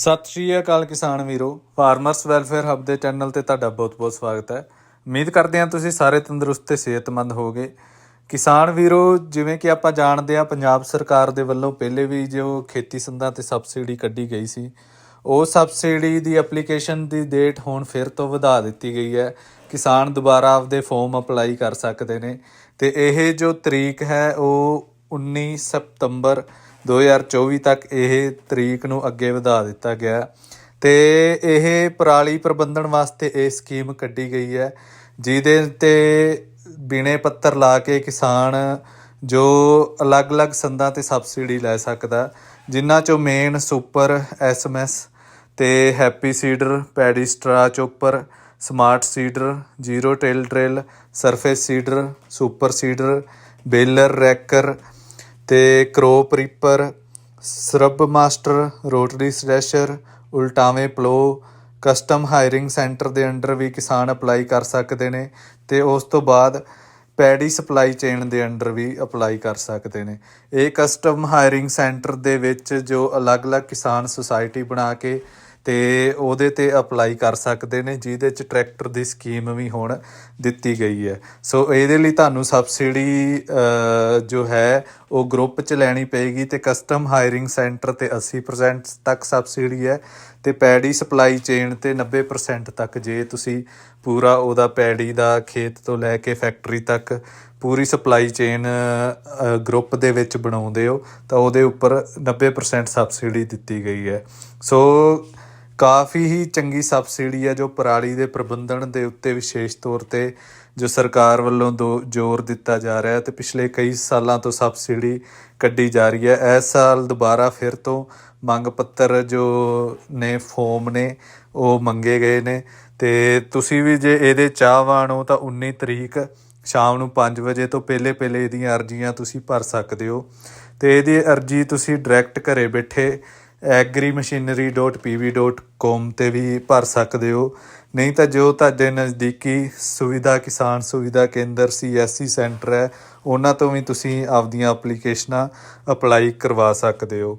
ਸਤਿ ਸ਼੍ਰੀ ਅਕਾਲ ਕਿਸਾਨ ਵੀਰੋ ਫਾਰਮਰਸ ਵੈਲਫੇਅਰ ਹੱਬ ਦੇ ਚੈਨਲ ਤੇ ਤੁਹਾਡਾ ਬਹੁਤ-ਬਹੁਤ ਸਵਾਗਤ ਹੈ। ਉਮੀਦ ਕਰਦੇ ਹਾਂ ਤੁਸੀਂ ਸਾਰੇ ਤੰਦਰੁਸਤ ਤੇ ਸਿਹਤਮੰਦ ਹੋਗੇ ਕਿਸਾਨ ਵੀਰੋ, ਜਿਵੇਂ ਕਿ ਆਪਾਂ ਜਾਣਦੇ ਹਾਂ, ਪੰਜਾਬ ਸਰਕਾਰ ਦੇ ਵੱਲੋਂ ਪਹਿਲੇ ਵੀ ਜੋ ਖੇਤੀ ਸੰਦਾਂ ਤੇ ਸਬਸਿਡੀ ਕੱਢੀ ਗਈ ਸੀ, ਉਹ ਸਬਸਿਡੀ ਦੀ ਐਪਲੀਕੇਸ਼ਨ ਦੀ ਡੇਟ ਹੁਣ ਫਿਰ ਤੋਂ ਵਧਾ ਦਿੱਤੀ ਗਈ ਹੈ। ਕਿਸਾਨ ਦੁਬਾਰਾ ਆਪਦੇ ਫਾਰਮ ਅਪਲਾਈ ਕਰ ਸਕਦੇ ਨੇ। ਤੇ ਇਹ ਜੋ ਤਰੀਕ ਹੈ, ਉਹ 19 ਸਤੰਬਰ 2024 ਤੱਕ ਇਹ ਤਰੀਕ ਨੂੰ ਅੱਗੇ ਵਧਾ ਦਿੱਤਾ ਗਿਆ ਤੇ ਇਹ ਪਰਾਲੀ ਪ੍ਰਬੰਧਨ ਵਾਸਤੇ ਇਹ ਸਕੀਮ ਕੱਢੀ ਗਈ ਹੈ, ਜਿਹਦੇ ਤੇ ਬਿਨੇ ਪੱਤਰ ਲਾ ਕੇ ਕਿਸਾਨ ਜੋ ਅਲੱਗ-ਅਲੱਗ ਸੰਦਾਂ ਤੇ ਸਬਸਿਡੀ ਲੈ ਸਕਦਾ ਜਿਨ੍ਹਾਂ ਚੋਂ ਮੇਨ ਸੁਪਰ ਐਸਐਮਐਸ ਤੇ happy seeder paddy straw chopper smart seeder zero till drill surface seeder super seeder baler raker ਤੇ crop reaper, shrub master, rotary slasher ਉਲਟਾਵੇਂ plough, custom hiring centre ਦੇ ਅੰਡਰ ਵੀ ਕਿਸਾਨ apply ਕਰ ਸਕਦੇ ਨੇ ਤੇ ਉਸ ਤੋਂ ਬਾਅਦ ਪੈਡੀ ਸਪਲਾਈ ਚੇਨ ਦੇ ਅੰਡਰ ਵੀ ਅਪਲਾਈ ਕਰ ਸਕਦੇ ਨੇ। ਇਹ ਕਸਟਮ ਹਾਇਰਿੰਗ ਸੈਂਟਰ ਦੇ ਵਿੱਚ ਜੋ ਅਲੱਗ-ਅਲੱਗ ਕਿਸਾਨ ਸੁਸਾਇਟੀ ਬਣਾ ਕੇ ਤੇ ਉਹਦੇ ਤੇ ਅਪਲਾਈ ਕਰ ਸਕਦੇ ਨੇ, ਜਿਹਦੇ ਚ ਟਰੈਕਟਰ ਦੀ ਸਕੀਮ ਵੀ ਹੁਣ ਦਿੱਤੀ ਗਈ ਹੈ। ਸੋ ਇਹਦੇ ਲਈ ਤੁਹਾਨੂੰ ਸਬਸਿਡੀ ਜੋ ਹੈ, ਉਹ ਗਰੁੱਪ ਚ ਲੈਣੀ ਪਏਗੀ ਤੇ ਕਸਟਮ ਹਾਇਰਿੰਗ ਸੈਂਟਰ ਤੇ 80% ਤੱਕ ਸਬਸਿਡੀ ਹੈ ਤੇ ਪੈੜੀ ਸਪਲਾਈ ਚੇਨ ਤੇ 90% ਤੱਕ ਜੇ ਤੁਸੀਂ ਪੂਰਾ ਉਹਦਾ ਪੈੜੀ ਦਾ ਖੇਤ ਤੋਂ ਲੈ ਕੇ ਫੈਕਟਰੀ ਤੱਕ ਪੂਰੀ ਸਪਲਾਈ ਚੇਨ ਗਰੁੱਪ ਦੇ ਵਿੱਚ ਬਣਾਉਂਦੇ ਹੋ, ਤਾਂ ਉਹਦੇ ਉੱਪਰ 90% ਸਬਸਿਡੀ ਦਿੱਤੀ ਗਈ ਹੈ। ਸੋ ਕਾਫੀ ਹੀ ਚੰਗੀ ਸਬਸਿਡੀ ਹੈ ਜੋ ਪਰਾਲੀ ਦੇ ਪ੍ਰਬੰਧਨ ਦੇ ਉੱਤੇ ਵਿਸ਼ੇਸ਼ ਤੌਰ ਤੇ ਜੋ ਸਰਕਾਰ ਵੱਲੋਂ ਦੋ ਜ਼ੋਰ ਦਿੱਤਾ ਜਾ ਰਿਹਾ ਹੈ ਤੇ ਪਿਛਲੇ ਕਈ ਸਾਲਾਂ ਤੋਂ ਸਬਸਿਡੀ ਕੱਢੀ ਜਾ ਰਹੀ ਹੈ। ਇਸ ਸਾਲ ਦੁਬਾਰਾ ਫਿਰ ਤੋਂ ਮੰਗ ਪੱਤਰ ਜੋ ਨੇ, ਫੋਮ ਨੇ, ਉਹ ਮੰਗੇ ਗਏ ਨੇ ਤੇ ਤੁਸੀਂ ਵੀ ਜੇ ਇਹਦੇ ਚਾਹਵਾਨ ਹੋ ਤਾਂ 19 ਤਰੀਕ ਸ਼ਾਮ ਨੂੰ 5 ਵਜੇ ਤੋਂ ਪਹਿਲੇ ਪਹਿਲੇ ਇਹਦੀਆਂ ਅਰਜ਼ੀਆਂ ਤੁਸੀਂ ਭਰ ਸਕਦੇ ਹੋ ਤੇ ਇਹਦੀ ਅਰਜ਼ੀ ਤੁਸੀਂ ਡਾਇਰੈਕਟ ਘਰੇ ਬੈਠੇ agrimachinery.pv.com ਤੇ ਵੀ ਭਰ ਸਕਦੇ ਹੋ। ਨਹੀਂ ਤਾਂ ਜੋ ਤੁਹਾਡੇ ਨਜ਼ਦੀਕੀ ਸੁਵਿਧਾ, ਕਿਸਾਨ ਸੁਵਿਧਾ ਕੇਂਦਰ ਸੀਐਸਸੀ ਸੈਂਟਰ ਹੈ, ਉਹਨਾਂ ਤੋਂ ਵੀ ਤੁਸੀਂ ਆਪਦੀਆਂ ਐਪਲੀਕੇਸ਼ਨਾਂ ਅਪਲਾਈ ਕਰਵਾ ਸਕਦੇ ਹੋ।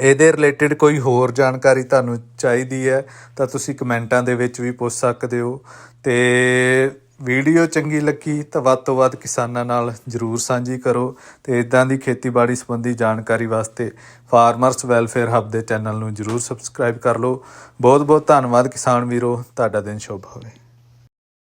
ਇਹਦੇ ਰਿਲੇਟਡ ਕੋਈ ਹੋਰ ਜਾਣਕਾਰੀ ਤੁਹਾਨੂੰ ਚਾਹੀਦੀ ਹੈ ਤਾਂ ਤੁਸੀਂ ਕਮੈਂਟਾਂ ਦੇ ਵਿੱਚ ਵੀ ਪੁੱਛ ਸਕਦੇ ਹੋ ਤੇ ਵੀਡੀਓ ਚੰਗੀ ਲੱਗੀ ਤਾਂ ਵੱਧ ਤੋਂ ਵੱਧ ਕਿਸਾਨਾਂ ਨਾਲ ਜਰੂਰ ਸਾਂਝੀ ਕਰੋ ਤੇ ਇਦਾਂ ਦੀ ਖੇਤੀਬਾੜੀ ਸੰਬੰਧੀ ਜਾਣਕਾਰੀ ਵਾਸਤੇ ਫਾਰਮਰਸ ਵੈਲਫੇਅਰ ਹੱਬ ਦੇ ਚੈਨਲ ਨੂੰ ਜਰੂਰ ਸਬਸਕ੍ਰਾਈਬ ਕਰ ਲਓ। ਬਹੁਤ ਬਹੁਤ ਧੰਨਵਾਦ ਕਿਸਾਨ ਵੀਰੋ। ਤੁਹਾਡਾ ਦਿਨ ਸ਼ੁਭ ਹੋਵੇ।